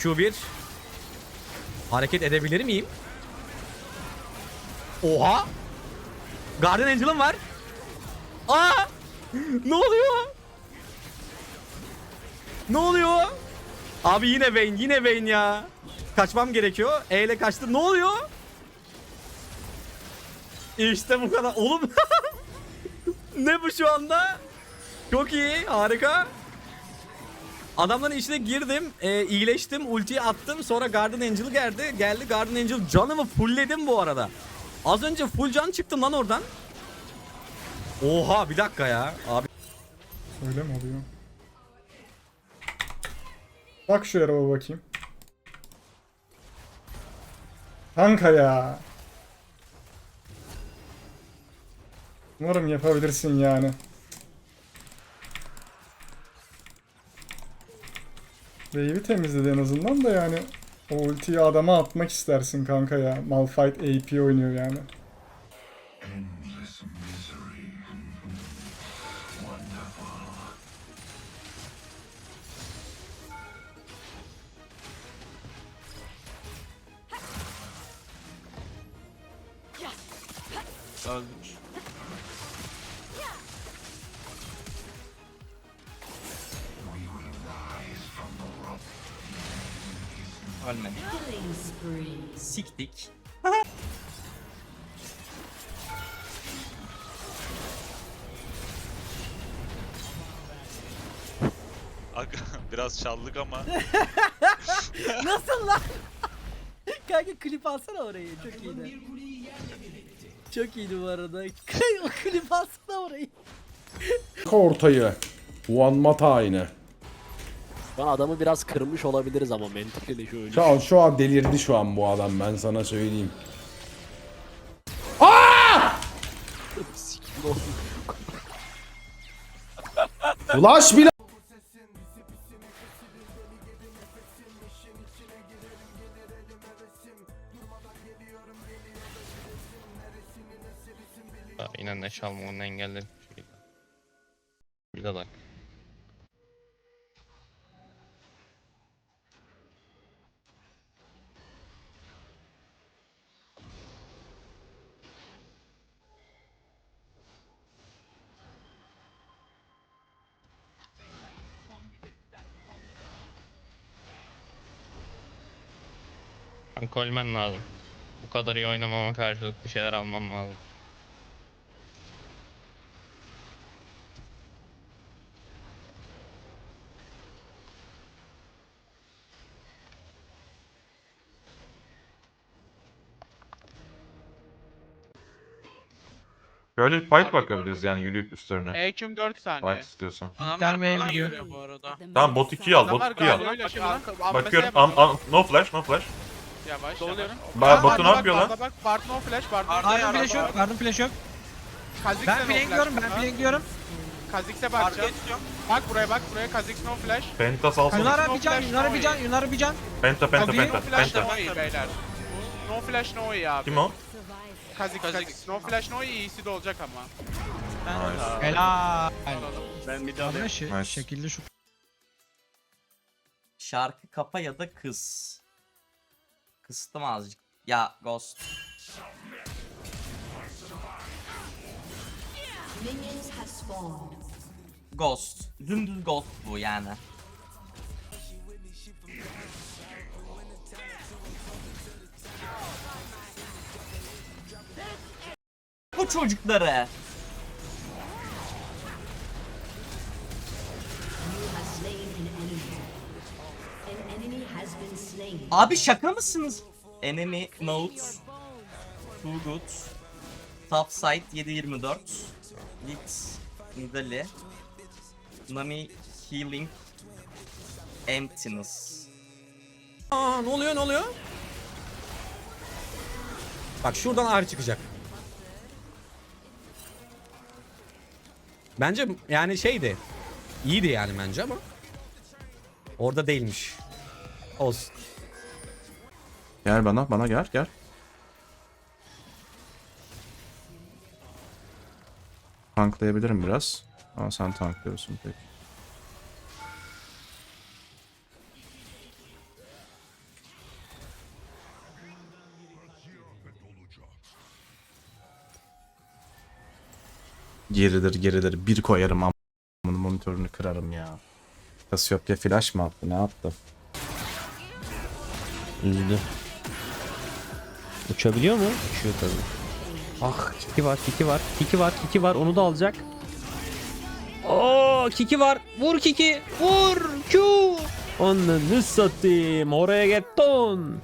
Q1. Hareket edebilir miyim? Oha! Guardian Angel'ım var. Aa! Ne oluyor? Ne oluyor? Abi yine Vayne, yine Vayne ya. Kaçmam gerekiyor. E ile kaçtı. Ne oluyor? İşte bu kadar. Oğlum. ne bu şu anda? Çok iyi. Harika. Adamların içine girdim. E, iyileştim. Ultiyi attım. Sonra Guardian Angel geldi. Geldi Guardian Angel. Canımı fullledim bu arada. Az önce full can çıktım lan oradan. Oha bir dakika ya. Abi Öyle mi oluyor? Bak şu araba bakayım. Kanka ya. Umarım yapabilirsin yani. Wave'i temizledi en azından da yani. O ultiyi adama atmak istersin kanka ya. Malphite AP oynuyor yani. Öldük. Ölmedi. Siktik. Aga, Biraz çaldık ama. Nasıl lan? Kanka klip alsana orayı. Çok iyiydi. Çok iyiydi bu arada. klip alsana orayı. ortayı. One aynı. Ben adamı biraz kırmış olabiliriz ama mentalde şu ölü. Şu an, şu an delirdi şu an bu adam ben sana söyleyeyim. Sikim oldu. Flash bile Yine neş alma onu engelledim. bir şekilde. Kanka ölmen lazım. Bu kadar iyi oynamama karşılık bir şeyler almam lazım. Böyle bir fight bakabiliriz yani yürüyüp üstlerine. EQ'm 4 saniye. Fight istiyorsan. Gelmeye gidiyor. bu arada. Tamam bot 2'yi al, bot Adamlar 2'yi al. arka- Bakıyorum, am, no flash, no flash. Yavaş yavaş. Ba Batu ne yapıyor lan? Bak Bart no flash, Bart no flash yok. Garden flash yok. Kha'Zix'e Ben no flankliyorum. flash Ben burada. flankliyorum. Kha'Zix'e bakacağım. Bak buraya bak buraya Kha'Zix no flash. Penta salsana. Yunara bir can. Yunara bir can. Yunara bir can. Penta, penta, penta, No flash penta. no iyi beyler. No flash no iyi abi. Kim o? Kha'Zix Kha'Zix. No flash no iyi iyisi de olacak ama. Nice. Helal. Ben bir şey, Nice. şekilde şu. Şarkı kapa ya da kız. Kıstım azıcık. Ya Ghost. Ghost. Dümdüz Ghost bu yani. Bu çocukları. Abi şaka mısınız? Enemy notes. Too good. Top side 724. Lit. Nidali. Nami healing. Emptiness. Aa ne oluyor ne oluyor? Bak şuradan ağrı çıkacak. Bence yani şeydi. İyiydi yani bence ama. Orada değilmiş. Olsun. Gel bana, bana gel, gel. Tanklayabilirim biraz. Ama sen tanklıyorsun pek. Gerilir gerilir bir koyarım ama monitörünü kırarım ya. Cassiopeia flash mı attı ne yaptı? Üzdü. Uçabiliyor mu? Uçuyor tabii. Ah Kiki var Kiki var Kiki var Kiki var onu da alacak. Oo Kiki var. Vur Kiki. Vur. Q. Ananı satayım. Oraya getton.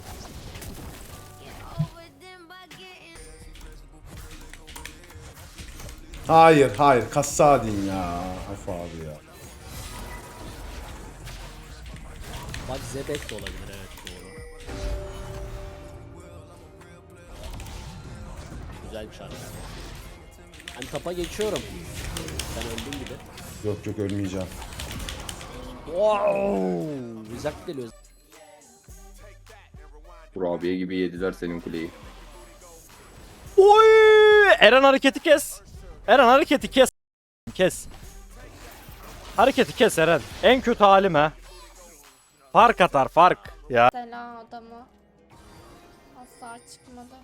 Hayır hayır Kassadin ya. Of abi ya. Bak Zebek de olabilir Güzel bir şarkı. Ben tapa geçiyorum. Ben öldüm gibi. Yok yok ölmeyeceğim. Wow. Güzel geliyor. Kurabiye gibi yediler senin kuleyi. Oy! Eren hareketi kes. Eren hareketi kes. Kes. Hareketi kes Eren. En kötü halim ha. Fark atar fark. Ya. Mesela adamı asla çıkmadı.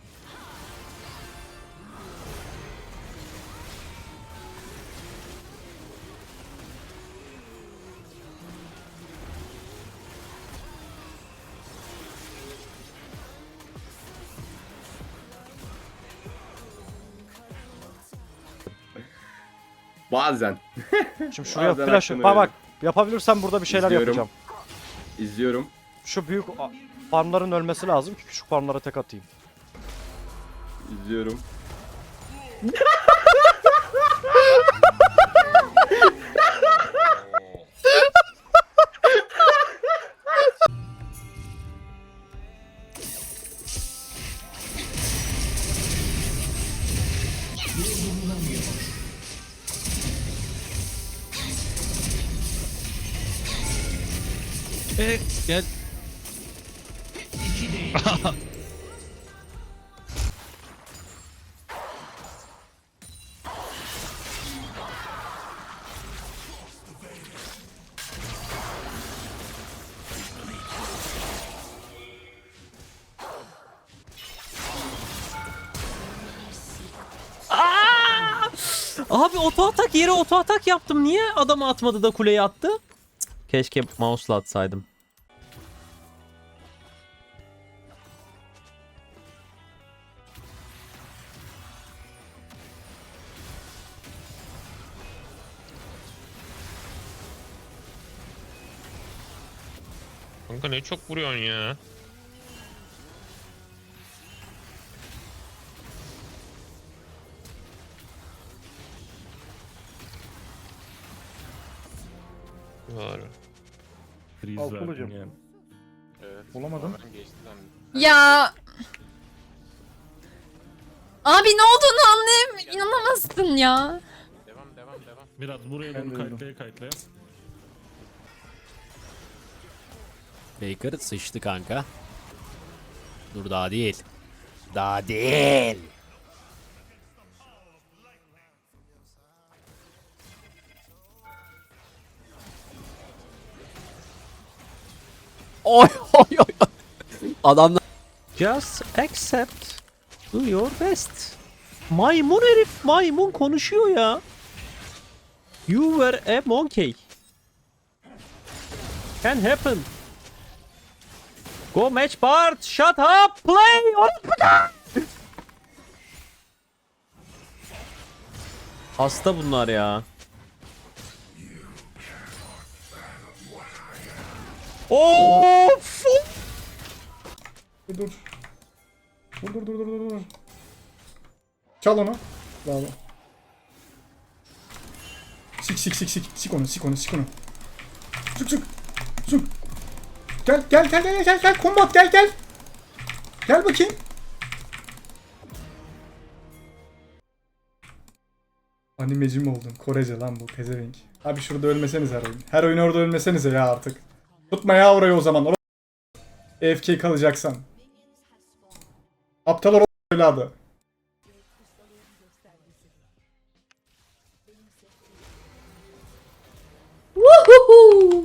Bazen. Şimdi şuraya Bazen flash. Bak bak. Yapabilirsem burada bir şeyler İzliyorum. yapacağım. İzliyorum. Şu büyük a- farmların ölmesi lazım ki küçük farmlara tek atayım. İzliyorum. Gel. Abi oto atak yere oto atak yaptım. Niye adamı atmadı da kuleyi attı? Keşke mouse'la atsaydım. Ne çok vuruyorsun ya. Doğru. Olamadım. Ya Abi ne olduğunu anlayam inanamazsın ya. Devam devam devam. Biraz buraya doğru kayıtlaya kayıtlaya. Baker sıçtı kanka. Dur daha değil. Daha değil. Oy oy oy. Adamlar Just accept. Do your best. Maymun herif, maymun konuşuyor ya. You were a monkey. Can happen. Go match part. Shut up. Play. Hasta bunlar ya. Of. Dur dur. Dur dur dur dur dur. Çal onu. Bravo. Sik sik sik sik. Sik onu sik onu sik onu. Sık sık. Sık. Gel gel gel gel gel gel. Kombat gel gel. Gel bakayım. Animeci mi oldun? Korece lan bu pezevenk. Abi şurada ölmeseniz her oyun. Her oyun orada ölmesenize ya artık. Tutma ya orayı o zaman. Or AFK kalacaksan. Aptal or evladı.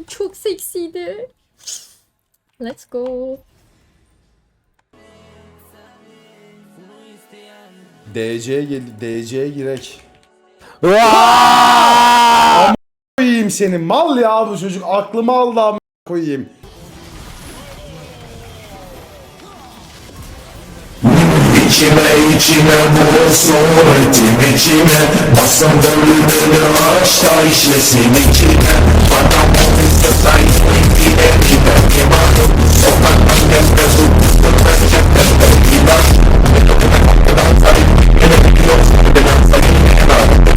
Çok seksiydi. Let's go. DC gel DC girek. Koyayım seni. Mal ya bu çocuk. Aklımı aldı koyayım. içime içime bu suretim içime Basın dövülür ağaçta işlesin içime Bana bu sırtayı bile bile Kemal'ım sokaktan gezme tuttum ben cepten İnan Beni okumak kadar sayın Beni biliyorsun ben sayın Beni